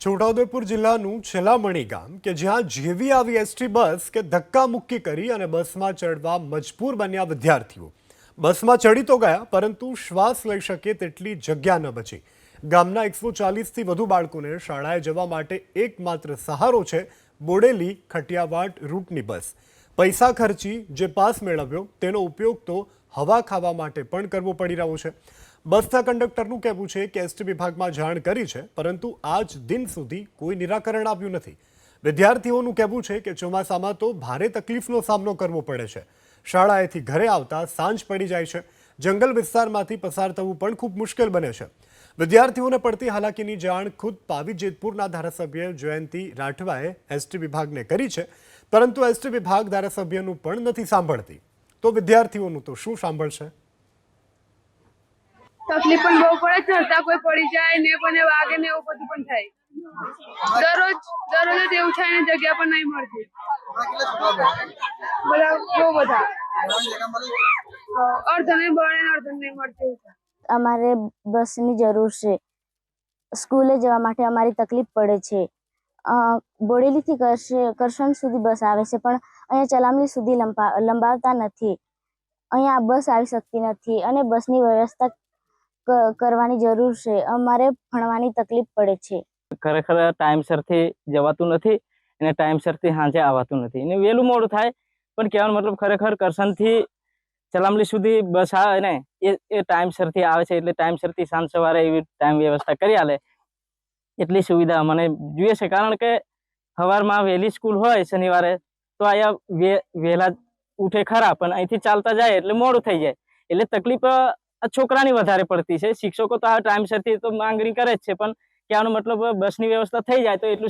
છોટાઉદેપુર જિલ્લાનું છેલ્લામણી ગામ કે જ્યાં જેવી આવી એસટી બસ કે ધક્કા મુક્કી કરી અને બસમાં ચડવા મજબૂર બન્યા વિદ્યાર્થીઓ. બસમાં ચડી તો ગયા, પરંતુ શ્વાસ લઈ શકે તેટલી જગ્યા ન બચી. ગામના એકસો ચાલીસથી વધુ બાળકોને શાળાએ જવા માટે એકમાત્ર સહારો છે બોડેલી ખટિયાવાટ રૂટની બસ. પૈસા ખર્ચી જે પાસ મેળવ્યો, તેનો ઉપયોગ તો હવા ખાવા માટે પણ કરવો પડી રહ્યો છે. બસના કંડક્ટરનું કહેવું છે કે એસટી વિભાગમાં જાણ કરી છે, પરંતુ આજ દિન સુધી કોઈ નિરાકરણ આવ્યું નથી. વિદ્યાર્થીઓનું કહેવું છે કે ચોમાસામાં તો ભારે તકલીફનો સામનો કરવો પડે છે. શાળાએથી ઘરે આવતા સાંજ પડી જાય છે. જંગલ વિસ્તારમાંથી પસાર થવું પણ ખૂબ મુશ્કેલ બને છે. વિદ્યાર્થીઓને પડતી હાલાકીની જાણ ખુદ પાવી જેતપુરના ધારાસભ્ય જયંતિ રાઠવાએ એસટી વિભાગને કરી છે, પરંતુ એસટી વિભાગ ધારાસભ્યનું પણ નથી સાંભળતી. તો વિદ્યાર્થીઓનું તો શું સાંભળશે? તકલીફ પણ બહુ પડે, ચડતા કોઈ પડી જાય ને પણ વાગે ને એવું બધું પણ થાય. દરરોજ દરરોજ એવું થાય ને જગ્યા પણ નહીં મળતી. બધા, બહુ બધા. અડધને મળે ને જરૂર છે. સ્કૂલે જવા માટે અમારી તકલીફ પડે છે. બોડેલીથી કરશે, કરશન સુધી બસ આવે છે, પણ અહીંયા ચલામણી સુધી લંબા, લંબાવતા નથી. અહીંયા બસ આવી શકતી નથી અને બસની વ્યવસ્થા કરવાની જરૂર છે. અમારે ભણવાની તકલીફ પડે છે. ખરેખર ટાઈમસરથી જવાતું નથી અને ટાઈમસરથી સાંજે આવતું નથી. અને વહેલું મોડું થાય, પણ કહેવાનો મતલબ ખરેખર કરસનથી ચલામલી સુધી બસ આવે ને એ એ ટાઈમસરથી આવે છે એટલે ટાઈમસરથી સાંજ સવારે એવી ટાઈમ વ્યવસ્થા કરી આલે. એટલી સુવિધા મને જોઈએ છે. કારણ કે સવારમાં વહેલી સ્કૂલ હોય શનિવારે, તો અહીંયા વે, વહેલા ઉઠે ખરા, પણ અહીંથી ચાલતા જાય એટલે મોડું થઈ જાય. એટલે તકલીફ આ છોકરાની વધારે પડતી છે. શિક્ષકો તો આ ટાઈમસરથી તો માંગણી કરે જ છે, પણ કહેવાનો મતલબ બસની વ્યવસ્થા થઈ જાય તો એટલું